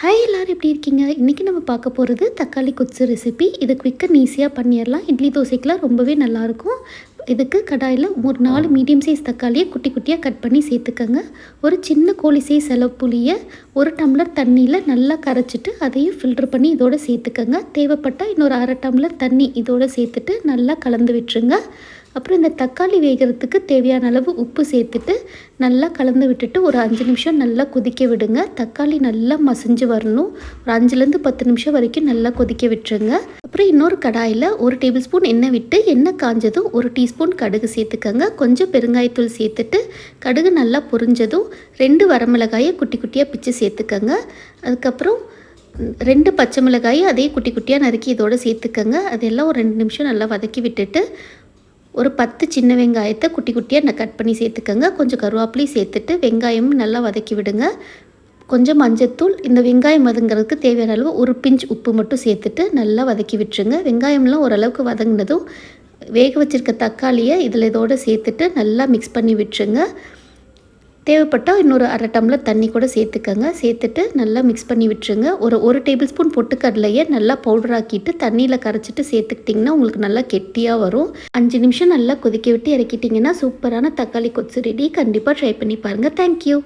Hi எல்லோரும் எப்படி இருக்கீங்க? இன்றைக்கி நம்ம பார்க்க போகிறது தக்காளி கொத்து ரெசிபி இது குவிக்காக ஈஸியாக பண்ணிடலாம். இட்லி தோசைக்கெலாம் ரொம்பவே நல்லாயிருக்கும். இதுக்கு கடாயில் ஒரு நாலு மீடியம் சைஸ் தக்காளியை குட்டி குட்டியாக கட் பண்ணி சேர்த்துக்கோங்க. ஒரு சின்ன கோழி சைஸ் செலப்புளியை புளியை ஒரு டம்ளர் தண்ணியில் நல்லா கரைச்சிட்டு அதையும் ஃபில்ட்ரு பண்ணி இதோடு சேர்த்துக்கோங்க. தேவைப்பட்டால் இன்னொரு அரை டம்ளர் தண்ணி இதோடு சேர்த்துட்டு நல்லா கலந்து விட்டுருங்க. அப்புறம் இந்த தக்காளி வேகிறதுக்கு தேவையான அளவு உப்பு சேர்த்துட்டு நல்லா கலந்து விட்டுட்டு ஒரு அஞ்சு நிமிஷம் நல்லா கொதிக்க விடுங்க. தக்காளி நல்லா மசிஞ்சு வரணும். ஒரு அஞ்சுலேருந்து பத்து நிமிஷம் வரைக்கும் நல்லா கொதிக்க விட்டுருங்க. அப்புறம் இன்னொரு கடாயில் ஒரு டேபிள் ஸ்பூன் எண்ணெய் விட்டு எண்ணெய் காஞ்சதும் ஒரு டீஸ்பூன் கடுகு சேர்த்துக்கோங்க. கொஞ்சம் பெருங்காயத்தூள் சேர்த்துட்டு கடுகு நல்லா பொரிஞ்சதும் ரெண்டு வரமிளகாயை குட்டி குட்டியாக பிச்சு சேர்த்துக்கோங்க. அதுக்கப்புறம் ரெண்டு பச்சை மிளகாயை அதே குட்டி குட்டியாக நறுக்கி இதோடு சேர்த்துக்கோங்க. அதெல்லாம் ஒரு ரெண்டு நிமிஷம் நல்லா வதக்கி விட்டுட்டு ஒரு பத்து சின்ன வெங்காயத்தை குட்டி குட்டியாக நான் கட் பண்ணி சேர்த்துக்கோங்க. கொஞ்சம் கருவேப்பிலையும் சேர்த்துட்டு வெங்காயமும் நல்லா வதக்கி விடுங்க. கொஞ்சம் மஞ்சத்தூள் இந்த வெங்காயம் வதங்கிறதுக்கு தேவையான அளவு ஒரு பிஞ்ச் உப்பு மட்டும் சேர்த்துட்டு நல்லா வதக்கி விட்டுருங்க. வெங்காயம்லாம் ஓரளவுக்கு வதங்கினதும் வேக வச்சுருக்க தக்காளியை இதில் இதோடு சேர்த்துட்டு நல்லா மிக்ஸ் பண்ணி விட்டுருங்க. தேவைப்பட்டால் இன்னொரு அரை டம்ளர் தண்ணி கூட சேர்த்துக்கங்க. சேர்த்துட்டு நல்லா மிக்ஸ் பண்ணி விட்டுருங்க. ஒரு ஒரு டேபிள் ஸ்பூன் பொட்டுக்கடலையை நல்லா பவுடர் ஆக்கிட்டு தண்ணியில் கரைச்சிட்டு சேர்த்துக்கிட்டிங்கன்னா உங்களுக்கு நல்லா கெட்டியாக வரும். அஞ்சு நிமிஷம் நல்லா கொதிக்க விட்டு இறக்கிட்டிங்கன்னா சூப்பரான தக்காளி கொத்து ரெடி கண்டிப்பாக ட்ரை பண்ணி பாருங்கள் தேங்க்யூ